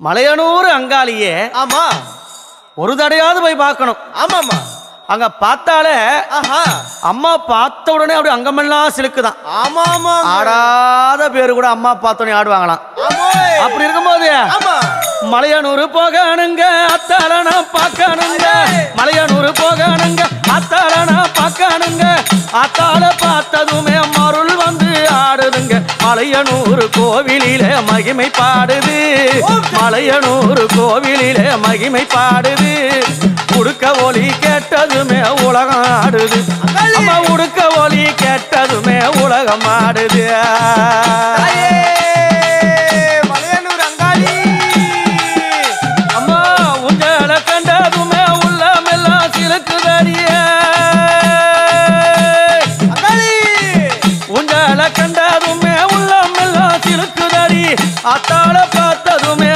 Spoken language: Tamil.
மலையனூர் அங்காளியே. ஆமா. ஒரு தடையாவது போய் பார்க்கணும். ஆமாமா அங்க பார்த்தாலே ஆஹா. அம்மா பார்த்த உடனே அப்படி அங்கமெல்லாம் சிலுக்குதான். ஆமா ஆமா ஆடாத பேரு கூட அம்மா பார்த்தோன்னே ஆடுவாங்களாம். அப்படி இருக்கும்போது ஆமா. மலையனூர் போகணுங்க அத்தால நான் பார்க்கணுங்க. மலையனூர் போகணுங்க அத்தால நான் பார்க்கணுங்க. அத்தால பார்த்ததுமே மருள் மலையனூர் கோவிலிலே மகிமை பாடுது. மலையனூர் கோவிலிலே மகிமை பாடுது. உடுக்க ஒலி கேட்டதுமே உலகம் ஆடுது. அம்மா உடுக்க ஒலி கேட்டதுமே உலகம் ஆடுது. கண்டதுமே அத்தாள பார்த்ததுமே